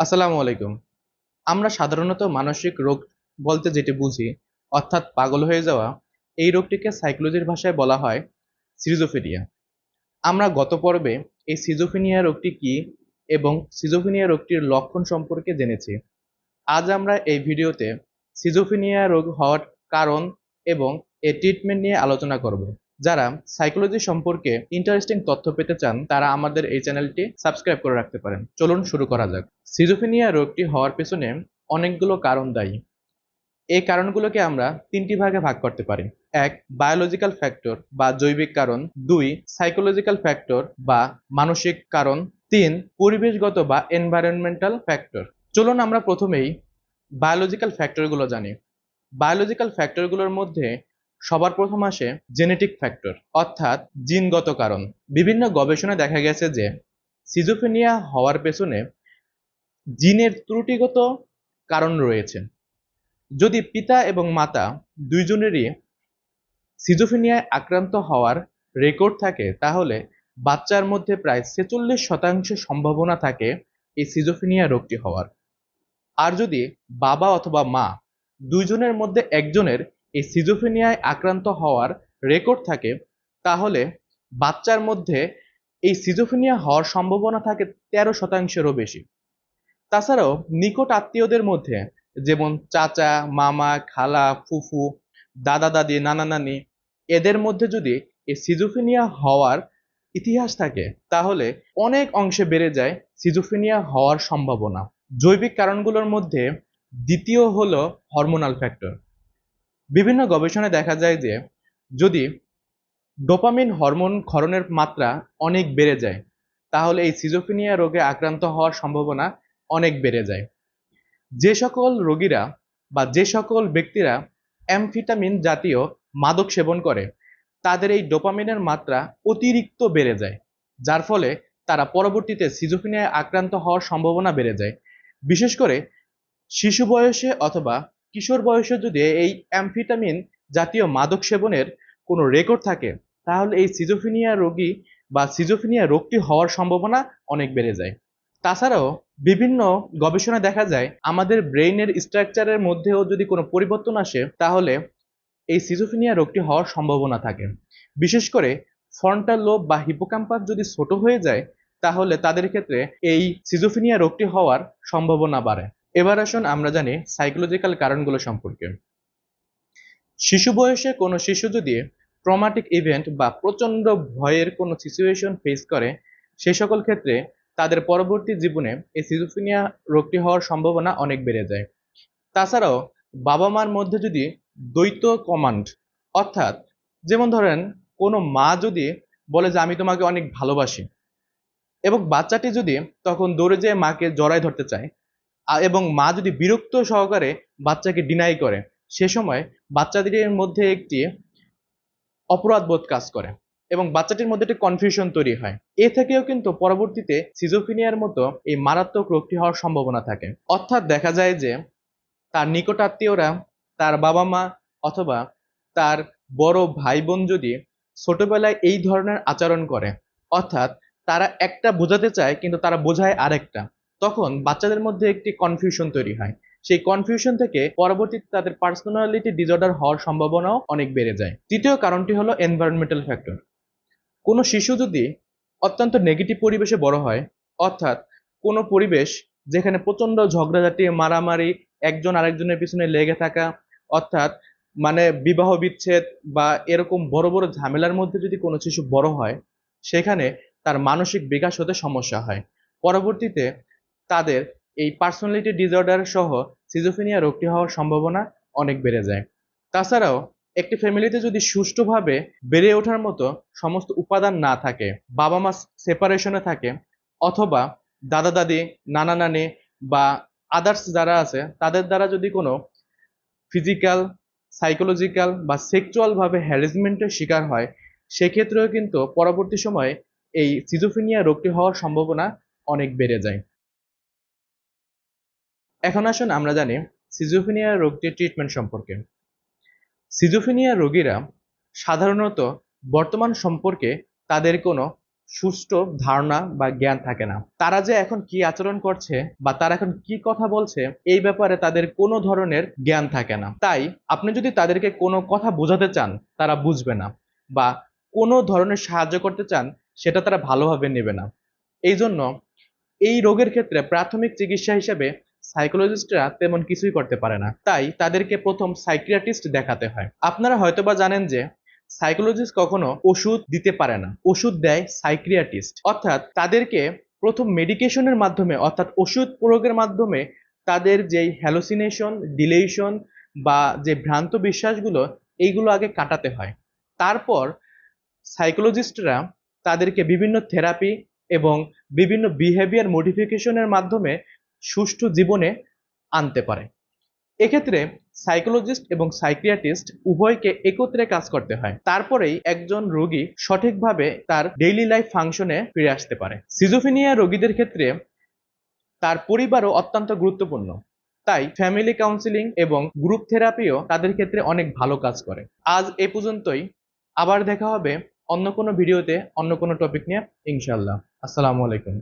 আসসালামু আলাইকুম। আমরা সাধারণত মানসিক রোগ বলতে যেটি বুঝি, অর্থাৎ পাগল হয়ে যাওয়া, এই রোগটিকে সাইকোলজির ভাষায় বলা হয় সিজোফেনিয়া আমরা গত পর্বে এই সিজোফেনিয়া রোগটি কি এবং সিজোফেনিয়া রোগটির লক্ষণ সম্পর্কে জেনেছি। আজ আমরা এই ভিডিওতে সিজোফেনিয়া রোগ হওয়ার কারণ এবং এর ট্রিটমেন্ট নিয়ে আলোচনা করব। যারা সাইকোলজি সম্পর্কে ইন্টারেস্টিং তথ্য পেতে চান, তারা আমাদের এই চ্যানেলটি সাবস্ক্রাইব করে রাখতে পারেন। চলুন শুরু করা যাক। সিজোফেনিয়া রোগটি হওয়ার পেছনে অনেকগুলো কারণ দায়ী। এই কারণগুলোকে আমরা তিনটি ভাগে ভাগ করতে পারি। এক বায়োলজিক্যাল ফ্যাক্টর বা জৈবিক কারণ। দুই সাইকোলজিক্যাল ফ্যাক্টর বা মানসিক কারণ। তিন, পরিবেশগত বা এনভায়রনমেন্টাল ফ্যাক্টর চলুন আমরা প্রথমেই বায়োলজিক্যাল ফ্যাক্টরগুলো জানি। বায়োলজিক্যাল ফ্যাক্টরগুলোর মধ্যে সবার প্রথম আসে জেনেটিক ফ্যাক্টর অর্থাৎ জিনগত কারণ। বিভিন্ন গবেষণায় দেখা গেছে যে সিজোফেনিয়া হওয়ার পেছনে জিনের ত্রুটিগত কারণ রয়েছে। যদি পিতা এবং মাতা দুইজনেরই সিজোফেনিয়ায় আক্রান্ত হওয়ার রেকর্ড থাকে, তাহলে বাচ্চার মধ্যে প্রায় ছেচল্লিশ শতাংশ সম্ভাবনা থাকে এই সিজোফেনিয়া রোগটি হওয়ার। আর যদি বাবা অথবা মা দুইজনের মধ্যে একজনের এই সিজোফেনিয়ায় আক্রান্ত হওয়ার রেকর্ড থাকে, তাহলে বাচ্চার মধ্যে এই সিজোফেনিয়া হওয়ার সম্ভাবনা থাকে তেরো শতাংশেরও বেশি। তাছাড়াও নিকট আত্মীয়দের মধ্যে যেমন চাচা, মামা, খালা, ফুফু, দাদা, দাদি, নানা, নানি, এদের মধ্যে যদি এই সিজোফেনিয়া হওয়ার ইতিহাস থাকে, তাহলে অনেক অংশে বেড়ে যায় সিজোফেনিয়া হওয়ার সম্ভাবনা। জৈবিক কারণগুলোর মধ্যে দ্বিতীয় হলো হরমোনাল ফ্যাক্টর বিভিন্ন গবেষণায় দেখা যায় যে যদি ডোপামিন হরমোন ক্ষরণের মাত্রা অনেক বেড়ে যায়, তাহলে এই সিজোফিনিয়া রোগে আক্রান্ত হওয়ার সম্ভাবনা অনেক বেড়ে যায়। যে সকল রোগীরা বা যে সকল ব্যক্তিরা অ্যামফিটামিন জাতীয় মাদক সেবন করে, তাদের এই ডোপামিনের মাত্রা অতিরিক্ত বেড়ে যায়, যার ফলে তারা পরবর্তীতে সিজোফিনিয়ায় আক্রান্ত হওয়ার সম্ভাবনা বেড়ে যায়। বিশেষ করে শিশু বয়সে অথবা কিশোর বয়সে যদি এই অ্যামফিটামিন জাতীয় মাদক সেবনের কোনো রেকর্ড থাকে, তাহলে এই সিজোফিনিয়া রোগী বা সিজোফিনিয়া রোগটি হওয়ার সম্ভাবনা অনেক বেড়ে যায়। তাছাড়াও বিভিন্ন গবেষণা দেখা যায়, আমাদের ব্রেইনের স্ট্রাকচারের মধ্যেও যদি কোনো পরিবর্তন আসে, তাহলে এই সিজোফিনিয়া রোগটি হওয়ার সম্ভাবনা থাকে। বিশেষ করে ফ্রন্টাল লোব বা হিপোক্যাম্পাস যদি ছোট হয়ে যায়, তাহলে তাদের ক্ষেত্রে এই সিজোফিনিয়া রোগটি হওয়ার সম্ভাবনা বাড়ে। এবার আসুন আমরা জানি সাইকোলজিক্যাল কারণগুলো সম্পর্কে। শিশু বয়সে কোনো শিশু যদি ট্রমাটিক ইভেন্ট বা প্রচণ্ড ভয়ের কোনো সিচুয়েশন ফেস করে, সে সকল ক্ষেত্রে তাদের পরবর্তী জীবনে এই সিজোফিনিয়া রোগটি হওয়ার সম্ভাবনা অনেক বেড়ে যায়। তাছাড়াও বাবা মার মধ্যে যদি দ্বৈত কমান্ড অর্থাৎ যেমন ধরেন কোনো মা যদি বলে যে, আমি তোমাকে অনেক ভালোবাসি এবং বাচ্চাটি যদি তখন দৌড়ে যেয়ে মাকে জড়ায় ধরতে চায় এবং মা যদি বিরক্ত সহকারে বাচ্চাকে ডিনাই করে, সে সময় বাচ্চাদের মধ্যে একটি অপরাধ বোধ কাজ করে এবং বাচ্চাটির মধ্যে একটি কনফিউশন তৈরি হয়। এ থেকেও কিন্তু পরবর্তীতে সিজোফিনিয়ার মতো এই মারাত্মক রোগটি হওয়ার সম্ভাবনা থাকে। অর্থাৎ দেখা যায় যে তার নিকটাত্মীয়রা, তার বাবা মা অথবা তার বড় ভাই বোন যদি ছোটবেলায় এই ধরনের আচরণ করে, অর্থাৎ তারা একটা বোঝাতে চায়, কিন্তু তারা বোঝায় আরেকটা। তখন বাচ্চাদের মধ্যে একটি কনফিউশন তৈরি হয়। সেই কনফিউশন থেকে পরবর্তীতে তাদের পার্সোনালিটি ডিসঅর্ডার হওয়ার সম্ভাবনাও অনেক বেড়ে যায়। তৃতীয় কারণটি হলো এনভায়রনমেন্টাল ফ্যাক্টর কোনো শিশু যদি অত্যন্ত নেগেটিভ পরিবেশে বড় হয়, অর্থাৎ কোনো পরিবেশ যেখানে প্রচণ্ড ঝগড়াঝাটি, মারামারি, একজন আরেকজনের পিছনে লেগে থাকা, অর্থাৎ মানে বিবাহ বিচ্ছেদ বা এরকম বড় বড় ঝামেলার মধ্যে যদি কোনো শিশু বড় হয়, সেখানে তার মানসিক বিকাশ হতে সমস্যা হয়। পরবর্তীতে তাদের এই পার্সোনালিটি ডিসঅর্ডার সহ সিজোফিনিয়া রোগটি হওয়ার সম্ভাবনা অনেক বেড়ে যায়। তাছাড়াও একটি ফ্যামিলিতে যদি সুষ্ঠুভাবে বেড়ে ওঠার মতো সমস্ত উপাদান না থাকে বাবা মা সেপারেশনে থাকে অথবা দাদা দাদি নানা নানি বা আদার্স যারা আছে, তাদের দ্বারা যদি কোনো ফিজিক্যাল সাইকোলজিক্যাল বা সেক্সুয়ালভাবে হ্যারাসমেন্টের শিকার হয়, সেক্ষেত্রেও কিন্তু পরবর্তী সময়ে এই সিজোফিনিয়া রোগটি হওয়ার সম্ভাবনা অনেক বেড়ে যায়। এখন আসুন আমরা জানি সিজোফিনিয়া রোগটির ট্রিটমেন্ট সম্পর্কে। সিজোফিনিয়া রোগীরা সাধারণত বর্তমান সম্পর্কে তাদের কোনো সুষ্ঠু ধারণা বা জ্ঞান থাকে না। তারা যে এখন কি আচরণ করছে বা তারা এখন কি কথা বলছে, এই ব্যাপারে তাদের কোনো ধরনের জ্ঞান থাকে না। তাই আপনি যদি তাদেরকে কোনো কথা বোঝাতে চান, তারা বুঝবে না বা কোনো ধরনের সাহায্য করতে চান, সেটা তারা ভালোভাবে নেবে না। এই জন্য এই রোগের ক্ষেত্রে প্রাথমিক চিকিৎসা হিসেবে সাইকোলজিস্টরা তেমন কিছুই করতে পারে না। তাই তাদেরকে প্রথম সাইকিয়াট্রিস্ট দেখাতে হয়। আপনারা হয়তোবা জানেন যে সাইকোলজিস্ট কখনো ওষুধ দিতে পারে না। ওষুধ দেয় সাইক্রিয়াটিস্ট অর্থাৎ তাদেরকে প্রথম মেডিকেশনের মাধ্যমে, অর্থাৎ ওষুধ প্রয়োগের মাধ্যমে তাদের যেই হ্যালোসিনেশন, ডিলেশন বা যে ভ্রান্ত বিশ্বাসগুলো, এইগুলো আগে কাটাতে হয়। তারপর সাইকোলজিস্টরা তাদেরকে বিভিন্ন থেরাপি এবং বিভিন্ন বিহেভিয়ার মডিফিকেশনের মাধ্যমে সুষ্ঠু জীবনে আনতে পারে। এক্ষেত্রে সাইকোলজিস্ট এবং সাইকিয়াট্রিস্ট উভয়কে একত্রে কাজ করতে হয়। তারপরেই একজন রোগী সঠিকভাবে তার ডেইলি লাইফ ফাংশনে ফিরে আসতে পারে। সিজোফিনিয়া রোগীদের ক্ষেত্রে তার পরিবারও অত্যন্ত গুরুত্বপূর্ণ। তাই ফ্যামিলি কাউন্সিলিং এবং গ্রুপ থেরাপিও তাদের ক্ষেত্রে অনেক ভালো কাজ করে। আজ এ পর্যন্তই। আবার দেখা হবে অন্য কোনো ভিডিওতে অন্য কোনো টপিক নিয়ে ইনশাল্লাহ আসসালামু আলাইকুম।